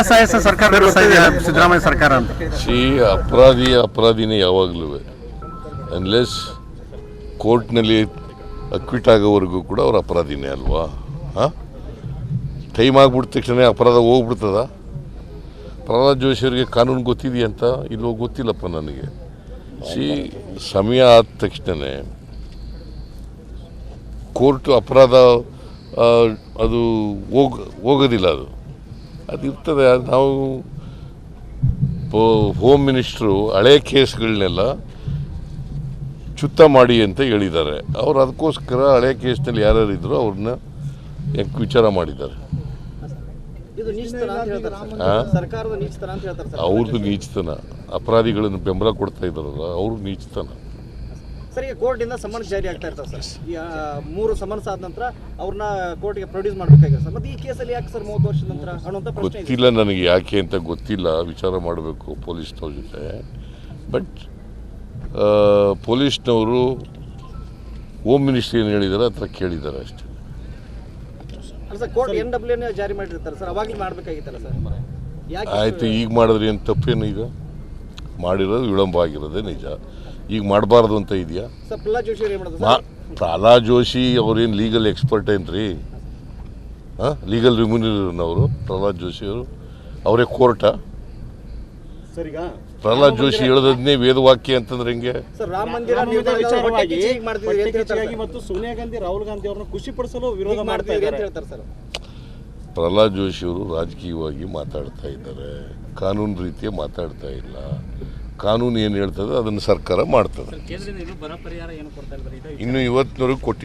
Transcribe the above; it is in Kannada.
ಎಸ್ ಸರ್ಕಾರ ಸಿದ್ದರಾಮಯ್ಯ ಸರ್ಕಾರ ಅಂತ. ಸಿ ಅಪರಾಧಿ ಅಪರಾಧಿನೇ ಯಾವಾಗಲೂ ಅನ್ಲೆಸ್ ಕೋರ್ಟ್ನಲ್ಲಿ ಅಕ್ವಿಟ್ ಆಗೋವರೆಗೂ ಕೂಡ ಅವ್ರು ಅಪರಾಧಿನೇ ಅಲ್ವಾ? ಹಾಂ? ಟೈಮ್ ಆಗ್ಬಿಟ್ಟ ತಕ್ಷಣ ಅಪರಾಧ ಹೋಗ್ಬಿಡ್ತದ? ಪ್ರಹ್ಲಾದ್ ಜೋಶಿಯವರಿಗೆ ಕಾನೂನು ಗೊತ್ತಿದೆಯಂತ ಇಲ್ಲೋ ಗೊತ್ತಿಲ್ಲಪ್ಪ ನನಗೆ. ಸಿ ಸಮಯ ಆದ ತಕ್ಷಣ ಕೋರ್ಟ್ ಅಪರಾಧ ಅದು ಹೋಗ ಹೋಗೋದಿಲ್ಲ ಅದು. ಅದು ಇರ್ತದೆ. ಅದು ನಾವು ಹೋಮ್ ಮಿನಿಸ್ಟ್ರು ಹಳೆ ಕೇಸ್ಗಳನ್ನೆಲ್ಲ ಚುತ್ತ ಮಾಡಿ ಅಂತ ಹೇಳಿದ್ದಾರೆ. ಅವ್ರು ಅದಕ್ಕೋಸ್ಕರ ಹಳೆ ಕೇಸ್ನಲ್ಲಿ ಯಾರ್ಯಾರು ಇದ್ರು ಅವ್ರನ್ನ ಯಾಕೆ ವಿಚಾರ ಮಾಡಿದ್ದಾರೆ. ಅವ್ರದ್ದು ನೀಚತನ ಅಪರಾಧಿಗಳನ್ನು ಬೆಂಬಲ ಕೊಡ್ತಾ ಇದ್ದಾರಲ್ಲ ಅವ್ರ ನೀಚತನ. ಸರ್ ಈಗ ಕೋರ್ಟಿಂದ ಸಮನ್ಸ್ ಜಾರಿ ಆಗ್ತಾ ಇರ್ತಾರೆ ಸರ್. ಈ ಮೂರು ಸಮನ್ಸ್ ಆದ ನಂತರ ಅವ್ರನ್ನ ಕೋರ್ಟ್ಗೆ ಪ್ರೊಡ್ಯೂಸ್ ಮಾಡಬೇಕಾಗಿದೆ ಸರ್. ಮತ್ತೆ ಈ ಕೇಸಲ್ಲಿ ಯಾಕೆ ಸರ್ ಮೂವತ್ತು ವರ್ಷದ ನಂತರ ಅನ್ನುವಂಥ ಪ್ರಶ್ನೆ ಇದೆ ಗೊತ್ತಿಲ್ಲ ನನಗೆ ಯಾಕೆ ಅಂತ ಗೊತ್ತಿಲ್ಲ. ವಿಚಾರ ಮಾಡಬೇಕು ಪೊಲೀಸ್ನವ್ರ ಜೊತೆ. ಬಟ್ ಪೊಲೀಸ್ನವರು ಹೋಮ್ ಮಿನಿಸ್ಟ್ರಿ ಏನು ಹೇಳಿದ್ದಾರೆ ಹತ್ರ ಕೇಳಿದ್ದಾರೆ ಅಷ್ಟೇ. ಅಲ್ಲ ಸರ್ ಕೋರ್ಟ್ ಎನ್ ಡಬ್ಲ್ಯೂ ಜಾರಿ ಮಾಡಿರ್ತಾರೆ ಸರ್. ಅವಾಗಲೇ ಮಾಡಬೇಕಾಗಿತ್ತಲ್ಲ ಸರ್. ಯಾಕೆ ಆಯಿತು ಈಗ ಮಾಡಿದ್ರೆ ಏನು ತಪ್ಪೇನು ಈಗ? ಮಾಡಿರೋದು ವಿಳಂಬ ಆಗಿರೋದೇ ನಿಜ. ಈಗ ಮಾಡಬಾರ್ದು ಅಂತ ಇದೆಯಾ? ಸರ್ ಪ್ರಹ್ಲಾದ್ ಜೋಶಿ ಅವ್ರು ಏನ್ ಮಾ ಸರ್? ಪ್ರಹ್ಲಾದ್ ಜೋಶಿ ಅವ್ರೇನು ಲೀಗಲ್ ಎಕ್ಸ್ಪರ್ಟ್ ಏನ್ರಿ? ಹಾಂ? ಲೀಗಲ್ ರಿಮ್ಯೂನರವರು ಪ್ರಹ್ಲಾದ್ ಜೋಶಿ ಅವರು. ಅವರೇ ಕೋರ್ಟ ಸರ್ ಈಗ ಪ್ರಹ್ಲಾದ್ ಜೋಶಿ ಹೇಳದನ್ನೇ ವೇದವಾಕ್ಯ ಅಂತಂದ್ರೆ ಹೆಂಗೆ? ಸರ್ ರಾಮ ಮಂದಿರ ರಾಮ ವಿಚಾರವಾಗಿ ಹೊಟ್ಟೆ ಕಿಚ್ಚು ಅಂತ ಹೇಳ್ತಾರೆ ಮತ್ತು ಸೋನಿಯಾ ಗಾಂಧಿ ರಾಹುಲ್ ಗಾಂಧಿ ಅವ್ರನ್ನ ಖುಷಿಪಡಿಸಲು ವಿರೋಧ ಹೀಗೆ ಮಾಡ್ತಾ ಅಂತ ಇದ್ದಾರೆ. ಹೇಳ್ತಾರೆ ಸರ್. ಪ್ರಹ್ಲಾದ್ ಜೋಶಿ ಅವರು ರಾಜಕೀಯವಾಗಿ ಮಾತಾಡ್ತಾ ಇದ್ದಾರೆ. ಕಾನೂನು ರೀತಿಯ ಮಾತಾಡ್ತಾ ಇಲ್ಲ. ಕಾನೂನು ಏನು ಹೇಳ್ತದೆ ಅದನ್ನು ಸರ್ಕಾರ ಮಾಡ್ತದೆ. ಇನ್ನು ಇವತ್ತಿನವರೆಗೂ ಕೊಟ್ಟಿ